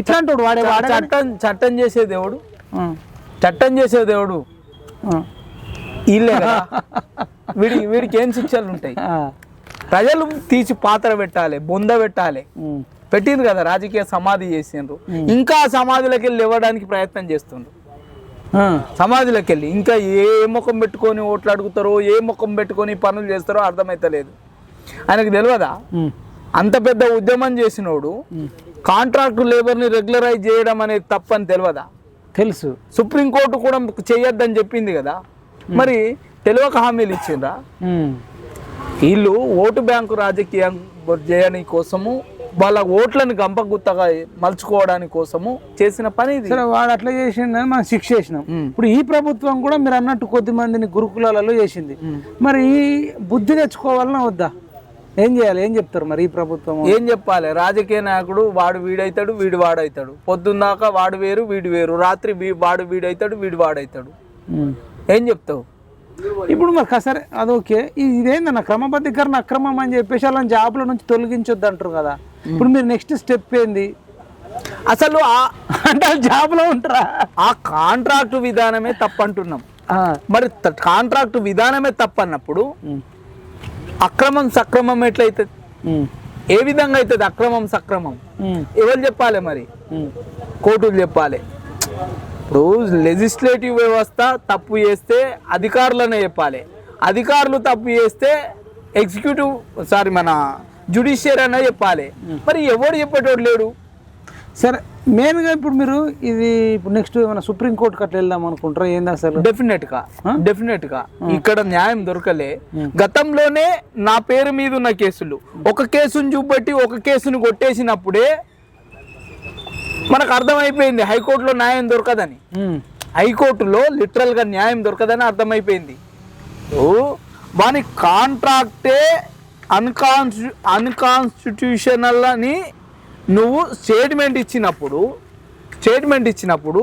ఇట్లాంటి వాడు చట్టం చట్టం చేసే దేవుడు. చట్టం చేసే దేవుడు. వీళ్ళే కదా. వీడి వీడికి ఏం శిక్షలు ఉంటాయి? ప్రజలు తీసి పాత్ర పెట్టాలి బొంద పెట్టాలి. పెట్టిండ్రు కదా రాజకీయ సమాధి చేసిండ్రు. ఇంకా సమాధిలోకి వెళ్ళి ఇవ్వడానికి ప్రయత్నం చేస్తుండ్రు. సమాధిలోకి వెళ్ళి ఇంకా ఏ ముఖం పెట్టుకొని ఓట్లు అడుగుతారో ఏ ముఖం పెట్టుకొని పనులు చేస్తారో అర్థమైతలేదు. ఆయనకు తెలియదా? అంత పెద్ద ఉద్యమం చేసినోడు కాంట్రాక్ట్ లేబర్ని రెగ్యులరైజ్ చేయడం అనేది తప్పని తెలియదా తెలుసు. సుప్రీంకోర్టు కూడా చేయొద్దని చెప్పింది కదా? మరి తెలియక హామీలు ఇచ్చిండ్రా? వీళ్ళు ఓటు బ్యాంకు రాజకీయం చేయని కోసము వాళ్ళ ఓట్లను గంపగుత్తగా మలుచుకోవడానికి కోసము చేసిన పని ఇది. సరే వాడు అట్లా చేసిండని మనం శిక్ష చేసినాం. ఇప్పుడు ఈ ప్రభుత్వం కూడా మీరు అన్నట్టు కొద్ది మందిని గురుకులాలలో చేసింది. మరి ఈ బుద్ధి తెచ్చుకోవాలన్నా వద్దా? ఏం చేయాలి? ఏం చెప్తారు మరి ఈ ప్రభుత్వం? ఏం చెప్పాలి? రాజకీయ నాయకుడు వాడు వీడైతాడు వీడు వాడైతాడు. పొద్దున్నాక వాడు వేరు వీడు వేరు. రాత్రి వాడు వీడైతాడు వీడు వాడైతాడు. ఏం చెప్తావు? ఇప్పుడు మరి సరే అది ఓకే. ఇది ఇదేందన్న క్రమబద్ధీకరణ అక్రమం అని చెప్పేసి వాళ్ళని జాబ్ల నుంచి తొలగించొద్దు అంటారు కదా. ఇప్పుడు మీరు నెక్స్ట్ స్టెప్ ఏంది? అసలు ఆ అంటే జాబ్లో ఉంటారా? ఆ కాంట్రాక్ట్ విధానమే తప్పంటున్నాం. మరి కాంట్రాక్ట్ విధానమే తప్పన్నప్పుడు. అక్రమం సక్రమం ఎట్లయితుంది. ఏ విధంగా అవుతుంది అక్రమం సక్రమం. ఎవరు చెప్పాలి మరి. కోర్టులు చెప్పాలి. ఇప్పుడు లెజిస్లేటివ్ వ్యవస్థ తప్పు చేస్తే అధికారులనే చెప్పాలి. అధికారులు తప్పు చేస్తే ఎగ్జిక్యూటివ్ సారీ మన జుడిషియర్ అనే చెప్పాలి. మరి ఎవడు చెప్పేటోడు లేడు? సరే మెయిన్గా ఇప్పుడు మీరు ఇది ఇప్పుడు నెక్స్ట్ ఏమైనా సుప్రీంకోర్టుకి అట్లా వెళ్దాం అనుకుంటారా? ఏంది అసలు? డెఫినెట్గా డెఫినెట్గా. ఇక్కడ న్యాయం దొరకలే. గతంలోనే నా పేరు మీద ఉన్న కేసులు ఒక కేసును చూపెట్టి ఒక కేసును కొట్టేసినప్పుడే మనకు అర్థమైపోయింది హైకోర్టులో న్యాయం దొరకదని. హైకోర్టులో లిటరల్గా న్యాయం దొరకదని అర్థమైపోయింది. వాని కాంట్రాక్టే అన్కాన్స్టి అన్కాన్స్టిట్యూషనల్ అని నువ్వు స్టేట్మెంట్ ఇచ్చినప్పుడు స్టేట్మెంట్ ఇచ్చినప్పుడు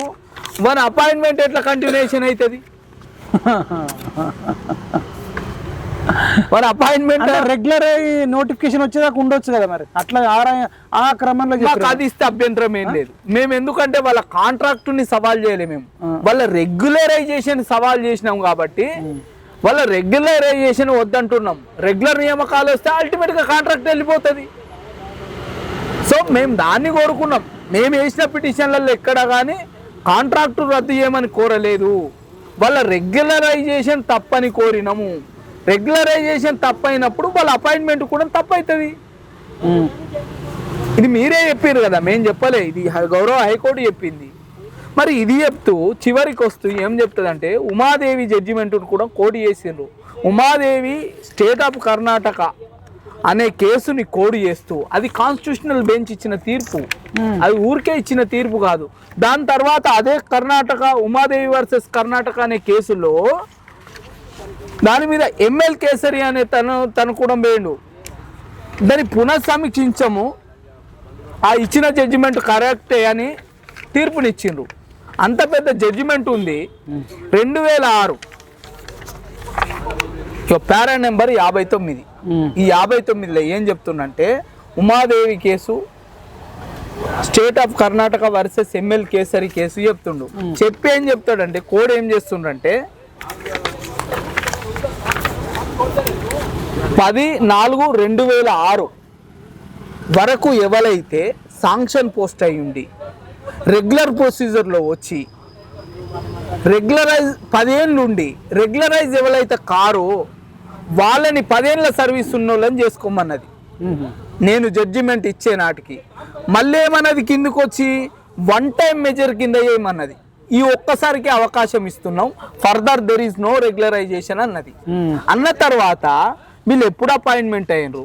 వాని అపాయింట్మెంట్ ఎట్లా కంటిన్యూషన్ అవుతుంది వాని అపాయింట్మెంట్ రెగ్యులర్ నోటిఫికేషన్ వచ్చేదాకా ఉండొచ్చు కదా మరి. అట్లా ఆ- క్రమంలో మాకు అది ఇస్తే అభ్యంతరం ఏం లేదు. మేము ఎందుకంటే వాళ్ళ కాంట్రాక్ట్ని సవాల్ చేయలేము మేము. వాళ్ళ రెగ్యులరైజేషన్ సవాల్ చేసినాం కాబట్టి వాళ్ళ రెగ్యులరైజేషన్ వద్దంటున్నాం. రెగ్యులర్ నియామకాలు వస్తే అల్టిమేట్గా కాంట్రాక్ట్ వెళ్ళిపోతుంది. మేము దాన్ని కోరుకున్నాం. మేము వేసిన పిటిషన్లలో ఎక్కడ కానీ కాంట్రాక్టు రద్దు చేయమని కోరలేదు. వాళ్ళ రెగ్యులరైజేషన్ తప్పని కోరినాము. రెగ్యులరైజేషన్ తప్పైనప్పుడు వాళ్ళ అపాయింట్మెంట్ కూడా తప్పవుతుంది. ఇది మీరే చెప్పారు కదా మేము చెప్పలే ఇది గౌరవ హైకోర్టు చెప్పింది. మరి ఇది చెప్తూ చివరికి వస్తూ ఏం చెప్తుందంటే ఉమాదేవి జడ్జిమెంట్ కూడా కోడి చేసిండ్రు. ఉమాదేవి స్టేట్ ఆఫ్ కర్ణాటక అనే కేసుని కోడి చేస్తూ అది కాన్స్టిట్యూషనల్ బెంచ్ ఇచ్చిన తీర్పు. అది ఊరికే ఇచ్చిన తీర్పు కాదు. దాని తర్వాత అదే కర్ణాటక ఉమాదేవి వర్సెస్ కర్ణాటక అనే కేసులో దాని మీద ఎంఎల్ కేసరి అనే తను తను కూడా వేయండు. దాన్ని పునఃసమీక్షించము. ఆ ఇచ్చిన జడ్జిమెంట్ కరెక్టే అని తీర్పునిచ్చిండ్రు. అంత పెద్ద జడ్జిమెంట్ ఉంది. రెండు వేల ఆరు పారా నెంబర్ యాభై తొమ్మిది. మ్మ్. ఈ యాభై తొమ్మిదిలో ఏం చెప్తుండంటే Umadevi case state of Karnataka versus ML Kesari case చెప్తుండు. చెప్పి ఏం చెప్తాడంటే కోడ్ ఏం చేస్తుండంటే పది నాలుగు రెండు వేల ఆరు వరకు ఎవరైతే సాంక్షన్ పోస్ట్ అయి ఉండి రెగ్యులర్ ప్రొసీజర్లో వచ్చి రెగ్యులరైజ్ పదేళ్ళు ఉండి రెగ్యులరైజ్ ఎవరైతే కారో వాళ్ళని పదేళ్ళ సర్వీస్ ఉన్న వాళ్ళని చేసుకోమన్నది. నేను జడ్జిమెంట్ ఇచ్చే నాటికి మళ్ళీ ఏమన్నది కిందకు వచ్చి వన్ టైం మెజర్ కింద ఏమన్నది ఈ ఒక్కసారికి అవకాశం ఇస్తున్నాం further there is no regularization అన్నది. అన్న తర్వాత వీళ్ళు ఎప్పుడు అపాయింట్మెంట్ అయ్యారు.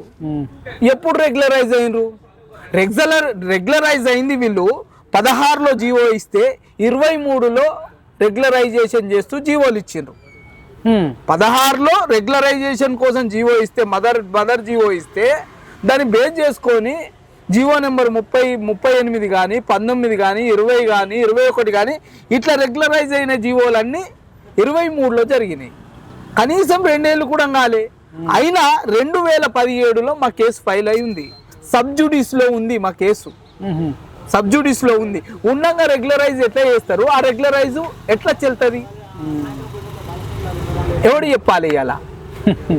ఎప్పుడు రెగ్యులరైజ్ అయ్యారు రెగ్యులర్ రెగ్యులరైజ్ అయింది వీళ్ళు పదహారులో జీవో ఇస్తే ఇరవై మూడులో రెగ్యులరైజేషన్ చేస్తూ జీవోలు ఇచ్చిండ్రు. పదహారులో రెగ్యులరైజేషన్ కోసం జీవో ఇస్తే మదర్ మదర్ జీవో ఇస్తే దాన్ని బేస్ చేసుకొని జీవో నెంబర్ ముప్పై ముప్పై ఎనిమిది కానీ పంతొమ్మిది కానీ ఇరవై కానీ ఇరవై ఒకటి కానీ ఇట్లా రెగ్యులరైజ్ అయిన జీవోలన్నీ ఇరవై మూడులో జరిగినాయి. కనీసం రెండేళ్ళు కూడా కాలే. అయినా రెండు వేల పదిహేడులో మా కేసు ఫైల్ అయి ఉంది. సబ్ జుడిస్లో ఉంది మా కేసు. సబ్జుడిస్లో ఉంది. ఉండగా రెగ్యులరైజ్ ఎట్లా చేస్తారు? ఆ రెగ్యులరైజ్ ఎట్లా చెల్తుంది? ఎవడు చెప్పాలి ఇలా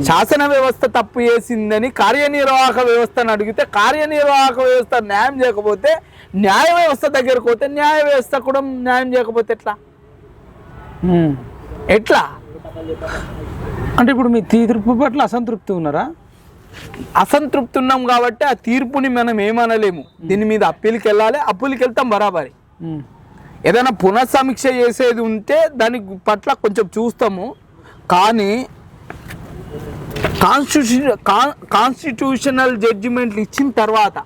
శాసన వ్యవస్థ తప్పు చేసిందని కార్యనిర్వాహక వ్యవస్థను అడిగితే కార్యనిర్వాహక వ్యవస్థ న్యాయం చేయకపోతే న్యాయ వ్యవస్థ దగ్గరకు పోతే న్యాయ వ్యవస్థ కూడా న్యాయం చేయకపోతే ఎట్లా. ఎట్లా? అంటే ఇప్పుడు మీ తీర్పు పట్ల అసంతృప్తి ఉన్నారా? అసంతృప్తి ఉన్నాం కాబట్టి ఆ తీర్పుని మనం ఏమనలేము. దీని మీద అప్పీల్కి వెళ్ళాలి అప్పీల్కి వెళ్తాం బరాబరి. ఏదైనా పునఃసమీక్ష చేసేది ఉంటే దాని పట్ల కొంచెం చూస్తాము. కానీ కాన్స్టిట్యూషన్ కాన్స్టిట్యూషనల్ జడ్జిమెంట్లు ఇచ్చిన తర్వాత